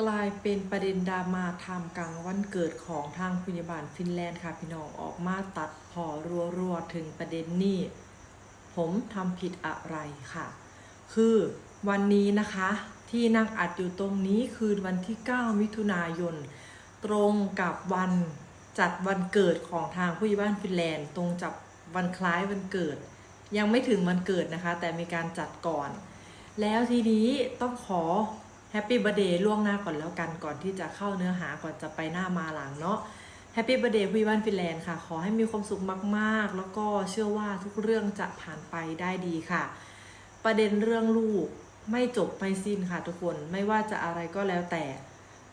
กลายเป็นประเด็นดราม่าทำกลางวันเกิดของทางพยาบาลฟินแลนด์ค่ะพี่น้องออกมาตัดพอรัวๆถึงประเด็นนี้ ผมทำผิดอะไรค่ะ คือวันนี้นะคะที่นั่งอัดอยู่ตรงนี้คือวันที่ 9 มิถุนายน ตรงกับวันจัดวันเกิดของทางผู้ใหญ่บ้านฟินแลนด์ ตรงจับวันคล้ายวันเกิด ยังไม่ถึงวันเกิดนะคะ แต่มีการจัดก่อน แล้วทีนี้ต้องขอ แฮปปี้เบร์เดย์ล่วงหน้าก่อนแล้วกันก่อนที่จะเข้าเนื้อหาก่อนจะไปหน้ามาหลังเนาะแฮปปี้เบร์เดย์ผู้ใหญ่านฟินแลนด์ค่ะ ขอให้มีความสุขมากๆ แล้วก็เชื่อว่าทุกเรื่องจะผ่านไปได้ดีค่ะ ประเด็นเรื่องลูกไม่จบไม่สิ้นค่ะทุกคนไม่ว่าจะอะไรก็แล้วแต่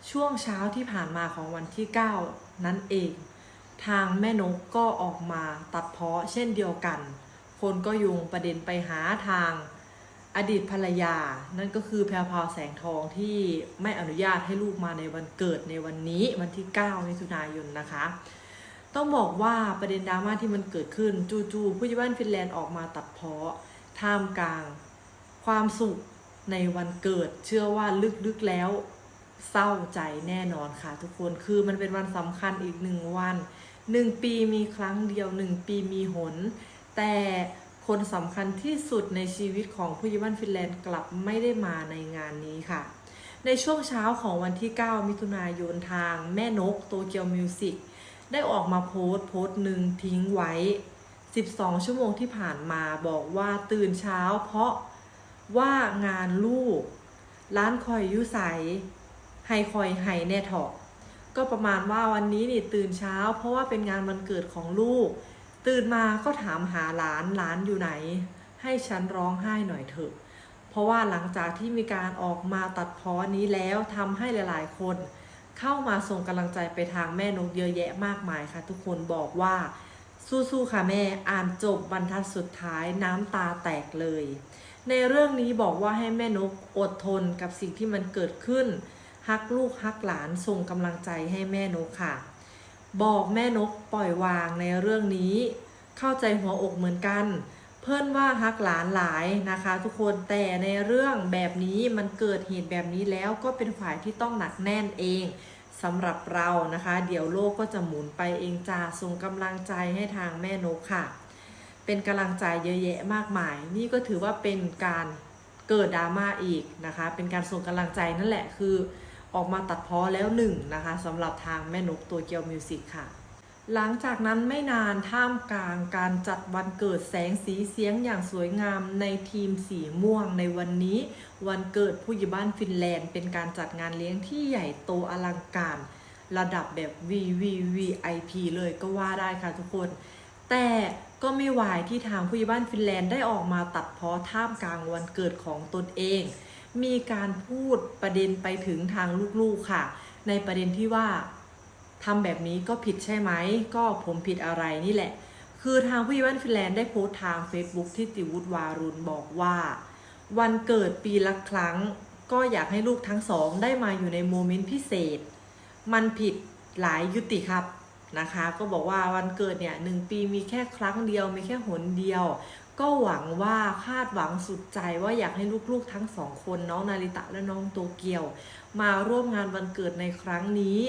ช่วงเช้าที่ผ่านมาของวันที่ 9 นั้นเอง ทางแม่นกก็ออกมาตัดเพาะเช่นเดียวกัน คนก็ยุงประเด็นไปหาทาง อดีตภรรยา นั่นก็คือแพรพาวแสงทองที่ไม่อนุญาตให้ลูกมาในวันเกิดในวันนี้วันที่ 9 มิถุนายนนะคะ ต้องบอกว่าประเด็นดราม่าที่มันเกิดขึ้น จู่ๆผู้ใหญ่บ้านฟินแลนด์ออกมาตัดเพาะท่ามกลาง ความสุขในวันเกิด เชื่อว่าลึกๆแล้ว เศร้าใจแน่นอนค่ะ ทุกคนคือมันเป็นวันสำคัญอีกหนึ่งวันหนึ่งปีมีครั้งเดียวหนึ่งปีมีหน แต่ คนสำคัญที่สุดในชีวิตของผู้ยิบ้านฟินแลนด์กลับไม่ได้มาในงานนี้ค่ะ ในช่วงเช้าของวันที่ 9 มิถุนายนทางแม่นกโตเกียวมิวสิกได้ออกมาโพสต์โพสต์หนึ่งทิ้งไว้ 12 ชั่วโมงที่ผ่านมาบอกว่าตื่นเช้าเพราะว่างานลูก ร้านคอยอยุใสไฮคอยไฮแน่เถอะก็ประมาณว่าวันนี้นี่ตื่นเช้า เพราะว่าเป็นงานวันเกิดของลูก ตื่นมาก็ถามหาหลานหลานอยู่ไหน ให้ฉันร้องไห้หน่อยเถอะ เพราะว่าหลังจากที่มีการออกมาตัดพ้อนี้แล้วทำให้หลาย ๆ คน เข้ามาส่งกำลังใจไปทางแม่นกเยอะแยะมากมายค่ะ ทุกคนบอกว่า สู้ๆค่ะแม่อ่านจบบรรทัดสุดท้ายน้ำตาแตกเลย ในเรื่องนี้บอกว่าให้แม่นกอดทนกับสิ่งที่มันเกิดขึ้นฮักลูกฮักหลานส่งกำลังใจให้แม่นกค่ะ บอกแม่นกปล่อยวางในเรื่องนี้ เข้าใจหัวอกเหมือนกัน เพื่อนว่าฮักหลานหลายนะคะ ทุกคนแต่ในเรื่องแบบนี้มันเกิดเหตุแบบนี้แล้วก็เป็นฝ่ายที่ต้องหนักแน่นเองสำหรับเรานะคะ เดี๋ยวโลกก็จะหมุนไปเองจ้าส่งกำลังใจให้ทางแม่นกค่ะ เป็นกำลังใจเยอะแยะมากมาย นี่ก็ถือว่าเป็นการเกิดดราม่าอีกนะคะ เป็นการส่งกำลังใจนั่นแหละคือ ออกมาตัดพ้อแล้วหนึ่งนะคะสำหรับทางแม่นกตัวเกียวมิวสิกค่ะ หลังจากนั้นไม่นานท่ามกลางการจัดวันเกิดแสงสีเสียงอย่างสวยงามในทีมสีม่วงในวันนี้ วันเกิดผู้ใหญ่บ้านฟินแลนด์ เป็นการจัดงานเลี้ยงที่ใหญ่โตอลังการ ระดับแบบ VVVIP เลยก็ว่าได้ค่ะทุกคน แต่ก็ไม่วายที่ทางผู้ใหญ่บ้านฟินแลนด์ได้ออกมาตัดเพ้อท่ามกลางวันเกิดของตนเอง มีการพูดประเด็นไปถึงทางลูกๆค่ะ ในประเด็นที่ว่าทำแบบนี้ก็ผิดใช่ไหม ก็ผมผิดอะไรนี่แหละ คือทางผู้ใหญ่บ้านฟินแลนด์ได้โพสต์ทาง Facebook ที่ติวุฒวารุณบอกว่า วันเกิดปีละครั้ง ก็อยากให้ลูกทั้งสองได้มาอยู่ในโมเมนต์พิเศษ มันผิดหลายยุติครับนะคะ ก็บอกว่าวันเกิดเนี่ยหนึ่งปีมีแค่ครั้งเดียวมีแค่หนเดียว ก็หวังว่าคาดหวังสุดใจว่าอยากให้ลูกๆทั้งสองคนน้องนาริตะและน้องโตเกียว มาร่วมงานวันเกิดในครั้งนี้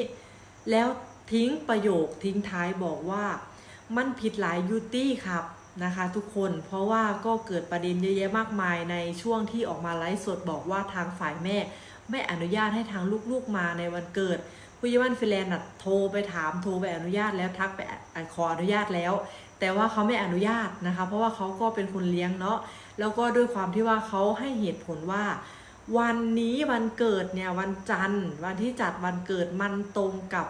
แล้วทิ้งประโยคทิ้งท้ายบอกว่ามันผิดหลายยูตี้ครับนะคะทุกคนเพราะว่าก็เกิดประเด็นเยอะแยะมากมายในช่วงที่ออกมาไลฟ์สดบอกว่าทางฝ่ายแม่ ไม่อนุญาตให้ทางลูกๆมาในวันเกิด ผู้ยิวันฟินแลนด์โทรไปถามโทรไปอนุญาตแล้วทักไปขออนุญาตแล้ว แต่ว่าเขาไม่อนุญาตนะคะ เพราะว่าเขาก็เป็นคนเลี้ยงเนาะแล้วก็ด้วยความที่ว่าเขาให้เหตุผลว่า วันนี้วันเกิดเนี่ยวันจันทร์ วันที่จัดวันเกิดมันตรงกับ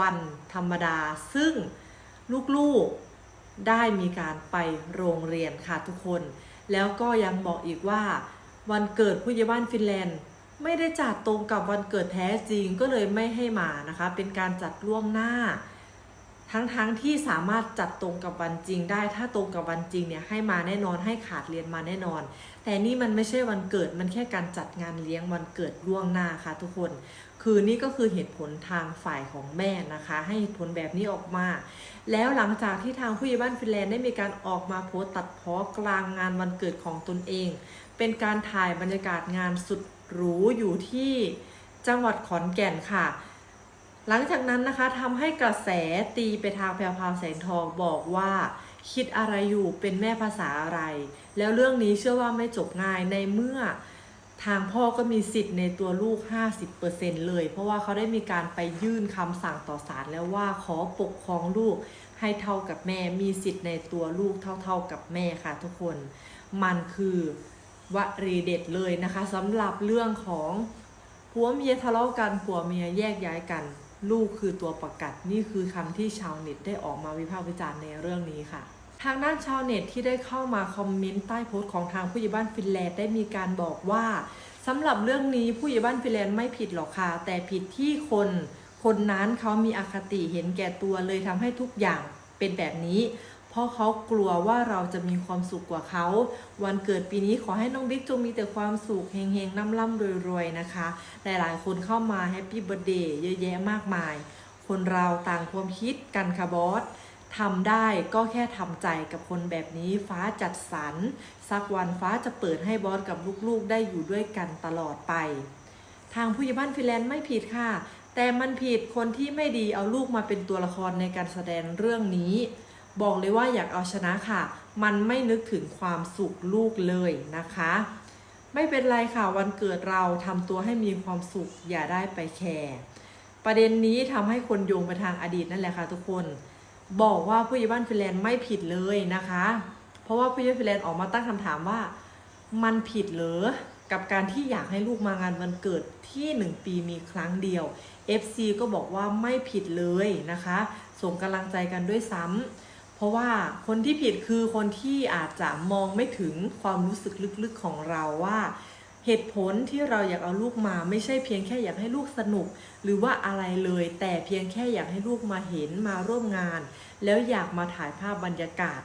วันธรรมดา ซึ่งลูกๆได้มีการไปโรงเรียนค่ะทุกคน แล้วก็ยังบอกอีกว่า วันเกิดผู้ใหญ่บ้านฟินแลนด์ ไม่ได้จัดตรงกับวันเกิดแท้จริงก็เลยไม่ให้มานะคะ เป็นการจัดล่วงหน้า ทั้งๆทที่สามารถจัดตรงกับวันจริงได้ ถ้าตรงกับวันจริงเนี่ยให้มาแน่นอนให้ขาดเรียนมาแน่นอน แต่นี่มันไม่ใช่วันเกิดมันแค่การจัดงานเลี้ยงวันเกิดล่วงหน้าค่ะทุกคน คือนี่ก็คือเหตุผลทางฝ่ายของแม่นะคะ ให้เหตุผลแบบนี้ออกมา แล้วหลังจากที่ทางผู้ใหญ่บ้านฟินแลนด์ได้มีการออกมาโพสต์ตัดเพ้อกลางงานวันเกิดของตนเอง เป็นการถ่ายบรรยากาศงานสุด หรูอยู่ที่จังหวัดขอนแก่นค่ะ หลังจากนั้นนะคะทำให้กระแสตีไปทางแพรวพาวแสงทองบอกว่า คิดอะไรอยู่เป็นแม่ภาษาอะไร แล้วเรื่องนี้เชื่อว่าไม่จบง่ายในเมื่อทางพ่อก็มีสิทธิ์ในตัวลูก 50%เลย เพราะว่าเขาได้มีการไปยื่นคำสั่งต่อศาลแล้วว่าขอปกครองลูกให้เท่ากับแม่ มีสิทธิ์ในตัวลูกเท่าๆกับแม่ค่ะทุกคน มันคือ วรีเด็ดเลยนะคะสำหรับเรื่องของผัวเมียทะเลาะกันผัวเมียแยกย้ายกัน ลูกคือตัวประกัดนี่คือคำที่ชาวเน็ตได้ออกมาวิพากษ์วิจารณ์ในเรื่องนี้ค่ะ ทางด้านชาวเน็ตที่ได้เข้ามาคอมเมนต์ใต้โพสต์ของทางผู้ใหญ่บ้านฟินแลนด์ได้มีการบอกว่าสำหรับเรื่องนี้ผู้ใหญ่บ้านฟินแลนด์ไม่ผิดหรอกค่ะแต่ผิดที่คนคนนั้นเขามีอคติเห็นแก่ตัวเลยทำให้ทุกอย่างเป็นแบบนี้ ราะเขากลัวว่าเราจะมีความสุขกว่าเขา วันเกิดปีนี้ขอให้น้องบิ๊กจงมีแต่ความสุขเฮงๆร่ำรวยๆนะคะ หลายๆ คนเข้ามาแฮปปี้เบ t ร์เดย์เยอะแยะมากมาย คนเราต่างความคิดกันค่ะบอสทำได้ก็แค่ทำใจกับคนแบบนี้ฟ้าจัดสรรสักวันฟ้าจะเปิดให้บอสกับลูกๆ ได้อยู่ด้วยกันตลอดไป ทางผู้ใหญ่บ้านฟิแลนด์ไม่ผิดค่ะ แต่มันผิดคนที่ไม่ดีเอาลูกมาเป็นตัวละครในการแสดงเรื่องนี้ บอกเลยว่าอยากเอาชนะค่ะ มันไม่นึกถึงความสุขลูกเลยนะคะ ไม่เป็นไรค่ะวันเกิดเราทำตัวให้มีความสุขอย่าได้ไปแคร์ประเด็นนี้ทำให้คนโยงไปทางอดีตนั่นแหละค่ะทุกคน บอกว่าผู้ใหญ่บ้านฟินแลนด์ไม่ผิดเลยนะคะ เพราะว่าผู้ใหญ่บ้านฟินแลนด์ออกมาตั้งคำถามว่า มันผิดเหรอกับการที่อยากให้ลูกมางานวันเกิดที่หนึ่งปีมีครั้งเดียว FC ก็บอกว่าไม่ผิดเลยนะคะ ส่งกำลังใจกันด้วยซ้ำ เพราะว่าคนที่ผิดคือคนที่อาจจะมองไม่ถึงความรู้สึกลึกๆของเราว่าเหตุผลที่เราอยากเอาลูกมาไม่ใช่เพียงแค่อยากให้ลูกสนุก หรือว่าอะไรเลย แต่เพียงแค่อยากให้ลูกมาเห็นมาร่วมงาน แล้วอยากมาถ่ายภาพบรรยากาศ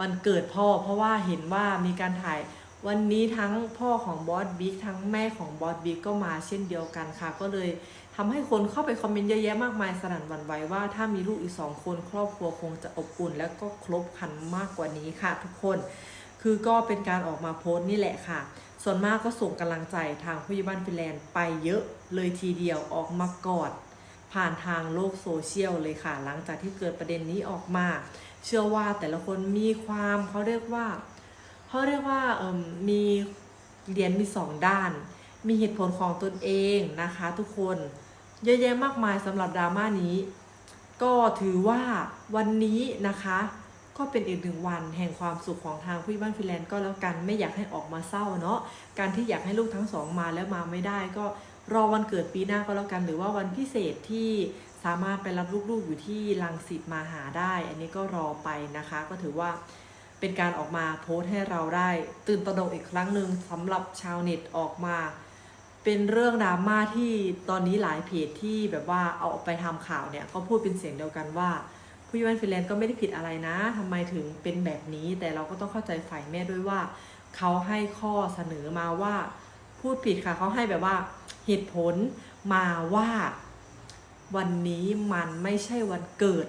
วันเกิดพ่อ เพราะว่าเห็นว่ามีการถ่าย วันนี้ทั้งพ่อของบอสบิ๊กทั้งแม่ของบอสบิ๊กก็มาเช่นเดียวกันค่ะ ก็เลยทำให้คนเข้าไปคอมเมนต์เยอะแยะมากมายสนั่นวันไหวว่าถ้ามีลูกอีกสองคนครอบครัวคงจะอบอุ่นและก็ครบครันมากกว่านี้ค่ะ ทุกคน คือก็เป็นการออกมาโพสต์นี่แหละค่ะ ส่วนมากก็ส่งกำลังใจทางผู้ใหญ่บ้านฟินแลนด์ไปเยอะเลยทีเดียวออกมากอด ผ่านทางโลกโซเชียลเลยค่ะ หลังจากที่เกิดประเด็นนี้ออกมา เชื่อว่าแต่ละคนมีความเขาเรียกว่า เขาเรียกว่ามมีเหรียญมีสองด้าน มีเหตุผลของตนเองนะคะทุกคนเยอะแยะมากมายสำหรับดราม่านี้ ก็ถือว่าวันนี้นะคะ ก็เป็นอีกหนึ่งวันแห่งความสุขของทางผู้บ้านฟิแลนด์ก็แล้วกันไม่อยากให้ออกมาเศร้าเนาะการที่อยากให้ลูกทั้งสองมาแล้วมาไม่ได้ ก็รอวันเกิดปีหน้าก็แล้วกัน หรือว่าวันพิเศษที่สามารถไปรับลูกๆอยู่ที่ลังสิตมาหาได้ อันนี้ก็รอไปนะคะ ก็ถือว่า เป็นการออกมาโพสต์ให้เราได้ ตื่นตระหนกอีกครั้งหนึ่งสำหรับชาวเน็ตออกมา เป็นเรื่องดราม่าที่ตอนนี้หลายเพจที่แบบว่าเอาไปทำข่าวเนี่ยก็พูดเป็นเสียงเดียวกันว่า ผู้ใหญ่บ้านฟินแลนด์ก็ไม่ได้ผิดอะไรนะทำไมถึงเป็นแบบนี้ แต่เราก็ต้องเข้าใจฝ่ายแม่ด้วยว่า เขาให้ข้อเสนอมาว่าพูดผิดค่ะเขาให้แบบว่าเหตุผลมาว่า วันนี้มันไม่ใช่วันเกิด